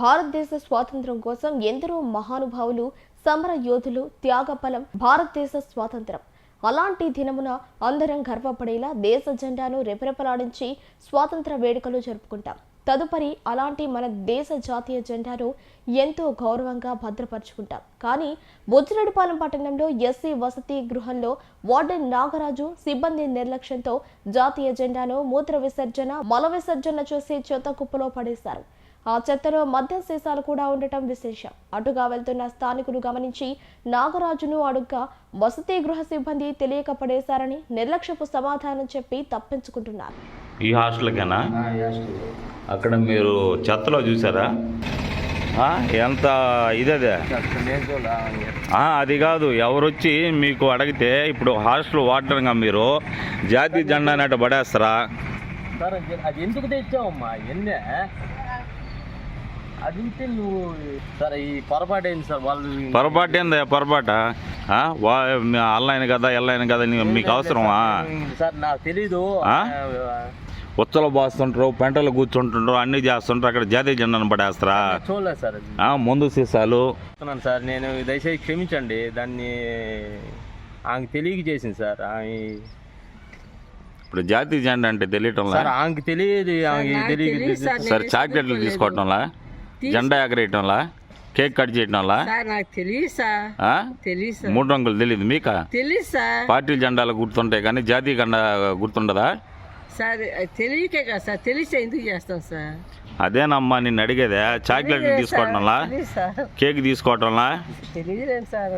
భారతదేశ స్వాతంత్ర్యం కోసం ఎందరో మహానుభావులు సమర యోధులు త్యాగఫలం భారతదేశ స్వాతంత్రం. అలాంటి దినమున అందరం గర్వపడేలా దేశ జెండాను రెపరెపలాడించి స్వాతంత్ర వేడుకలు జరుపుకుంటాం. తదుపరి అలాంటి మన దేశ జాతీయ జెండాను ఎంతో గౌరవంగా భద్రపరుచుకుంటాం. కానీ బొజ్జిరెడ్డిపాలెం పట్టణంలో ఎస్సీ వసతి గృహంలో వార్డెన్ నాగరాజు సిబ్బంది నిర్లక్ష్యంతో జాతీయ జెండాను మూత్ర విసర్జన మల విసర్జన చూసి చెత్త కుప్పలో పడేశారు. ఆ చెత్తలో మద్యం సీసాలు కూడా ఉండటం విశేషం. అటుగా వెళ్తున్న స్థానికులు గమనించి నాగరాజును అడుగ్గా వసతి గృహ సిబ్బంది తెలియక పడేశారని నిర్లక్ష్యపు సమాధానం చెప్పి తప్పించుకుంటున్నారు. ఈ హాస్టల్కేనా? అక్కడ మీరు చెత్తలో చూసారా? ఆ, ఎంత ఇదదే ఆ, అది కాదు. ఎవరు వచ్చి మీకు అడిగితే ఇప్పుడు హాస్టల్ వార్డెన్గా మీరు జాతీయ జెండా అనేట పడేస్తారా? సార్ అది అది ఎందుకు తెచ్చావమ్మా? ఎన్నే? అది ఉంటే నువ్వు సార్ ఈ పొరపాటు ఏంది సార్? వాళ్ళు పొరపాటు ఏందా పొరపాట? అల్లైన కదా ఎల్లైన కదా మీకు అవసరమా? సార్ నాకు తెలీదు? ఉచ్చలు బాస్తుంటారు పెంటలు కూర్చుంటుంటారు అన్నీ చేస్తుంటారు అక్కడ జాతీయ జెండాను పడేస్తారా? చూడలేదు సార్ ముందు సీసాలు. సార్ నేను దయచేసి క్షమించండి దాన్ని ఆమెకు తెలియక చేసింది సార్ ఆమె ఇప్పుడు జాతీయ జెండా అంటే తెలియటంలా? సార్ ఆమెకి తెలియదు ఆమెకి తెలియక సరే చాక్లెట్లు తీసుకోవటంలా? జెండా ఎగరేయటంలా? కేక్ కట్ చేయటంలా? సార్ నాకు తెలియదు? తెలియదు మూడు రంగులు తెలియదు మీకా? తెలియదు సార్ పార్టీ జెండాలు గుర్తుంటాయి కానీ జాతీయ జెండా గుర్తుండదా? సార్ తెలియకే కదా సార్. తెలిస్తే ఎందుకు చేస్తాం సార్? అదేనమ్మా నిన్ను అడిగేదే. చాక్లెట్లు తీసుకోవటంలా? తెలియదు కేక్ తీసుకోవటంలా? తెలియలేదు సార్.